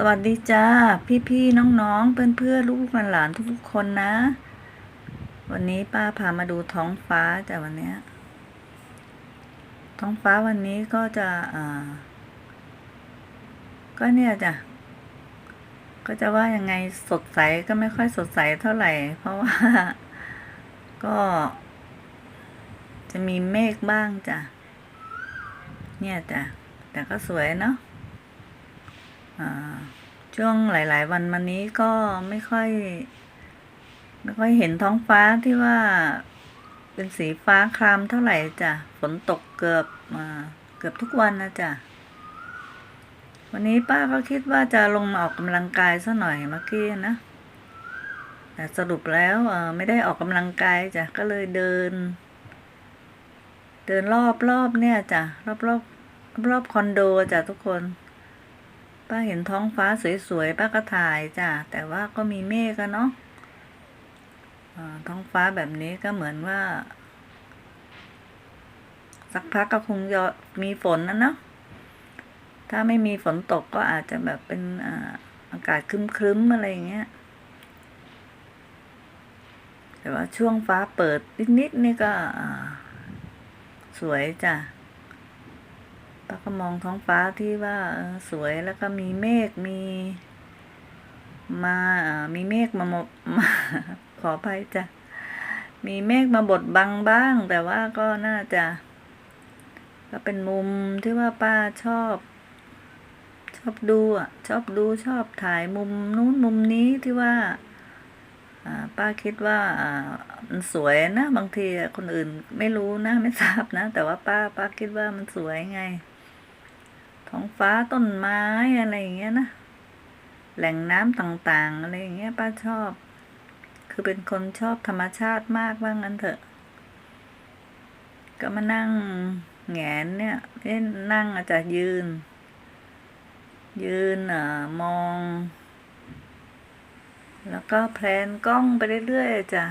สวัสดีจ้า พี่ๆน้องๆ เพื่อนๆ ลูกหลานทุกๆคนนะ วันนี้ป้าพามาดูท้องฟ้าแต่วันนี้ท้องฟ้าวันนี้ก็จะอ่าก็เนี่ยจ้ะก็จะว่ายังไงสดใสก็ไม่ค่อยสดใสเท่าไหร่ เพราะว่าก็ จะมีเมฆบ้างจ้ะเนี่ยจ้ะแต่ก็สวยเนาะ ช่วงหลาย ๆ วันมานี้ก็ไม่ค่อย ไม่ค่อยเห็นท้องฟ้าที่ว่าเป็นสีฟ้าครามเท่าไหร่จ้ะ ฝนตกเกือบมาเกือบทุกวันนะจ้ะ วันนี้ป้าก็คิดว่าจะลงมาออกกำลังกายซะหน่อยเมื่อกี้นะ แต่สรุปแล้วไม่ได้ออกกำลังกายจ้ะ ก็เลยเดิน เดินรอบรอบเนี่ยจ้ะ รอบรอบรอบคอนโดจ้ะทุกคน ป้าเห็นท้องฟ้าสวยๆป้าก็ถ่ายจ้ะแต่ว่าก็มีเมฆอะเนาะท้องฟ้าแบบนี้ก็เหมือนว่า สักพักก็คงจะมีฝนนะเนาะถ้าไม่มีฝนตกก็อาจจะแบบเป็นอากาศครึ้มๆอะไรอย่างเงี้ยแต่ว่าช่วงฟ้าเปิดนิดๆนี่ก็สวยจ้ะ ป้าก็มองท้องฟ้าที่ว่าสวยแล้วก็มีเมฆมีมาอ่ามีเมฆมาหมดมาขออภัยจ้ะ มีเมฆมาบดบังบ้าง แต่ว่าก็น่าจะ ก็เป็นมุมที่ว่าป้าชอบ ชอบดูอะ ชอบดูชอบถ่ายมุมนู้นมุมนี้ที่ว่าอ่าป้าคิดว่าอ่ามันสวยนะ บางทีคนอื่นไม่รู้นะไม่ทราบนะ แต่ว่าป้าป้าคิดว่ามันสวยไง ท้องฟ้าต้นไม้อะไรอย่างเงี้ยนะ แหล่งน้ำต่างๆ อะไรอย่างเงี้ยป้าชอบ คือเป็นคนชอบธรรมชาติมากว่างั้นเถอะ ก็มานั่งแงนเนี่ยเล่นนั่งอาจจะยืน ยืนเอ่อมอง แล้วก็แพลนกล้องไปเรื่อยๆจ้ะ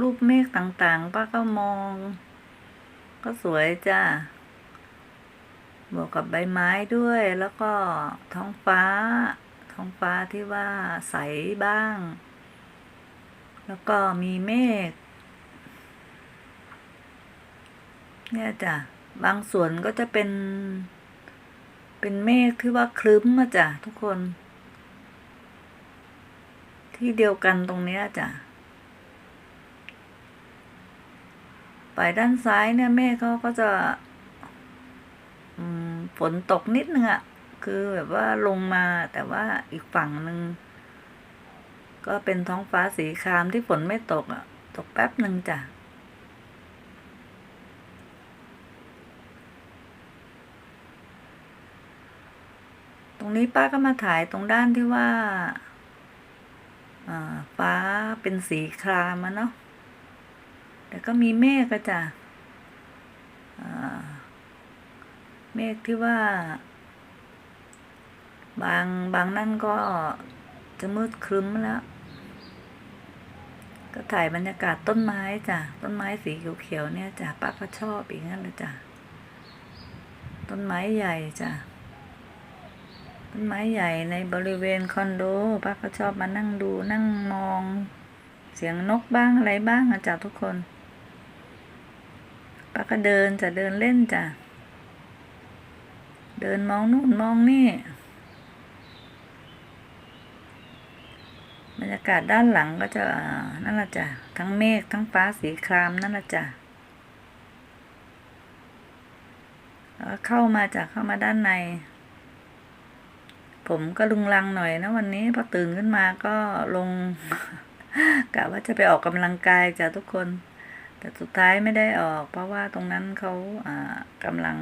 รูปเมฆต่างๆป้าก็มอง ก็สวยจ้ะ บวกกับใบไม้ด้วยแล้วก็ท้องฟ้า ท้องฟ้าที่ว่าใสบ้าง แล้วก็มีเมฆเนี่ยจ้ะบางส่วนก็จะเป็น เป็นเมฆที่ว่าคลึ้มมาจ้ะทุกคน ที่เดียวกันตรงเนี้ยจ้ะไปด้านซ้ายเนี่ยเมฆเขาก็จะ ฝนตกนิดนึงอะ่ะคือแบบว่าลงมาแต่ว่าอีกฝั่งหนึ่งก็เป็นท้องฟ้าสีครามที่ฝนไม่ตกอะ่ะตกแป๊บหนึ่งจ้ะตรงนี้ป้าก็มาถ่ายตรงด้านที่ว่าอ่าฟ้าเป็นสีครามอะเนาะแต่ก็มีเมฆก็จ้ะ อ่า เมฆที่ว่า บางบางนั่นก็จะมืดครึ้มแล้ว ก็ถ่ายบรรยากาศต้นไม้จ้ะ ต้นไม้สีเขียวๆเนี่ยจ้ะป้าก็ชอบอีกงั้นเลยจ้ะ ต้นไม้ใหญ่จ้ะ ต้นไม้ใหญ่ในบริเวณคอนโดป้าก็ชอบมานั่งดูนั่งมอง เสียงนกบ้างอะไรบ้างอะจ้ะทุกคนป้าก็เดินจะเดินเล่นจ้ะ เดินมองนู่นมองนี่ บรรยากาศด้านหลังก็จะนั่นละจ้ะ ทั้งเมฆทั้งฟ้าสีครามนั่นละจ้ะแล้วเข้ามาจากเข้ามาด้านใน ผมก็ลุงลังหน่อยนะวันนี้พอตื่นขึ้นมาก็ลงกะว่าจะไปออกกำลังกายจ้ะทุกคน แต่สุดท้ายไม่ได้ออก เพราะว่าตรงนั้นเขาอ่ากำลัง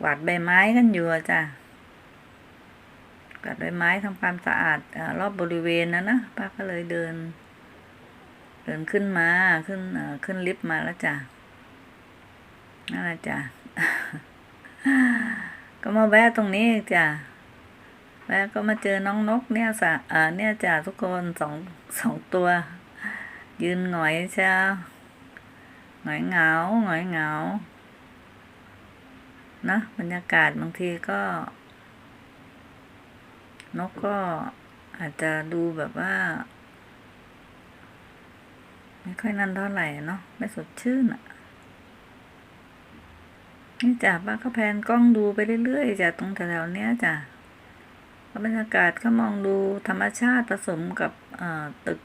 กวาดใบไม้กันอยู่จ้ะกวาดใบไม้ทำความสะอาดอรอบบริเวณนะนะป้าก็เลยเดิน เดินขึ้นมาขึ้นขึ้นลิฟต์มาแล้วจ้ะนั่นแหละจ้ะก็มาแวะตรงนี้จ้ะแวะก็มาเจอน้องนกเนี่ยสะอ่าเนี่ยจ้ะทุกคนสองสองตัว ยืนหงอยเช้าหงอยเหงาหงอยเหงา นะบรรยากาศบางทีก็ นกก็อาจจะดูแบบว่า ไม่ค่อยนั่นเท่าไหร่เนาะไม่สดชื่นอะนี่จ้ะป้าก็แพนกล้องดูไปเรื่อยๆจ้ะตรงแถวๆเนี้ยจ้ะบรรยากาศก็มองดูธรรมชาติผสมกับเอ่อตึก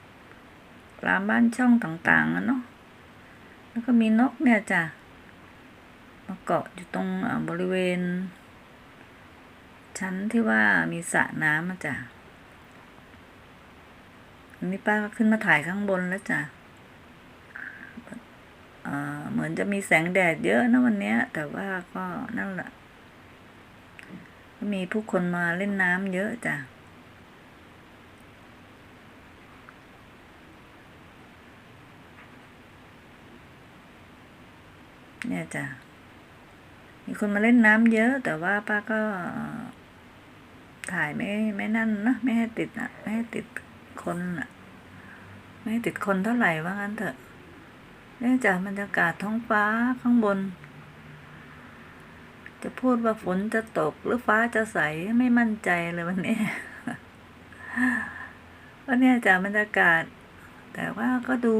รามบ้านช่องต่างๆอะเนาะแล้วก็มีนกเนี่ยจ้ะ มาเกาะอยู่ตรงบริเวณ ชั้นที่ว่ามีสระน้ำจ้ะอันนี้ป้าก็ขึ้นมาถ่ายข้างบนแล้วจ้ะเหมือนจะมีแสงแดดเยอะนะวันนี้แต่ว่าก็นั่นแหละก็มีผู้คนมาเล่นน้ำเยอะจ้ะเนี่ยจ้ะ มีคนมาเล่นน้ำเยอะ แต่ว่าป้าก็ถ่ายไม่ไม่นั่นนะไม่ให้ติดอะไม่ให้ติดคนอะไม่ให้ติดคนเท่าไหร่ว่างั้นเถอะเนี่ยจากบรรยากาศท้องฟ้าข้างบน จะพูดว่าฝนจะตกหรือฟ้าจะใสไม่มั่นใจเลยวันนี้วันนี้จากบรรยากาศ แต่ว่าก็ดู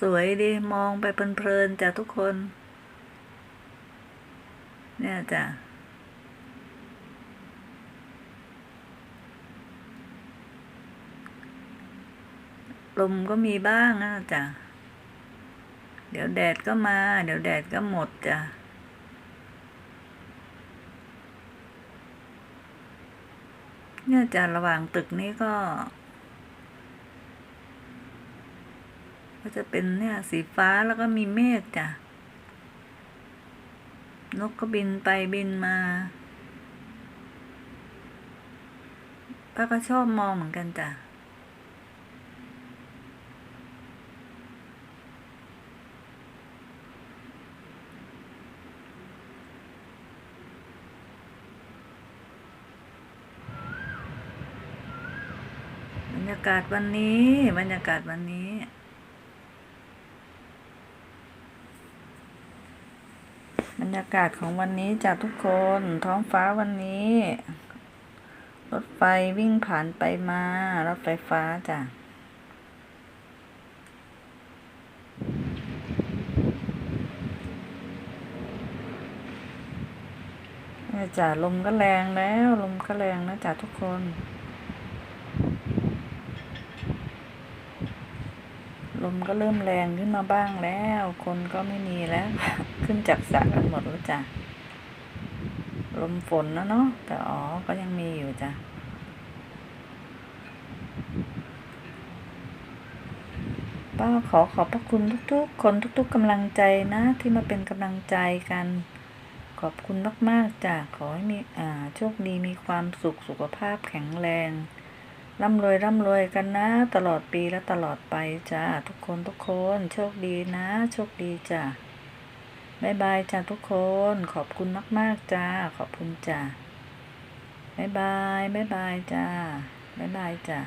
สวยดีมองไปเพลินๆจากทุกคน เนี่ยจ้ะลมก็มีบ้างนะจ้ะ เดี๋ยวแดดก็มา เดี๋ยวแดดก็หมดจ้ะ เนี่ยจ้ะระหว่างตึกนี้ก็ ก็จะเป็นเนี่ยสีฟ้าแล้วก็มีเมฆจ้ะ นกก็บินไปบินมาป้าก็ชอบมองเหมือนกันจ้ะ บรรยากาศวันนี้ บรรยากาศวันนี้ บรร ยากาศของวันนี้จากทุกคนท้องฟ้าวันนี้ รถไฟวิ่งผ่านไปมา รถไฟฟ้าจ้ะจ้ะลมก็แรงแล้ว ลมก็แรงนะจ้ะทุกคน ลมก็เริ่มแรงขึ้นมาบ้างแล้ว คนก็ไม่มีแล้ว ขึ้นจากสระกันหมดแล้วจ้ะ ลมฝนนะเนาะแต่อ๋อก็ยังมีอยู่จ้ะป้าขอขอบพระคุณทุกๆ คนทุก ๆกำลังใจนะ ที่มาเป็นกำลังใจกัน ขอบคุณมากๆจ้ะขอให้มีอ่าโชคดีมีความสุขสุขภาพแข็งแรง ร่ำรวยร่ำรวยกันนะ ตลอดปีและตลอดไปจ้าทุกคนทุกคนโชคดีนะ โชคดีจ้าบายบายจ้าทุกคนขอบคุณมาก ๆจ้าขอบคุณจ้าบายบายบายบายจ้าบายบายจ้า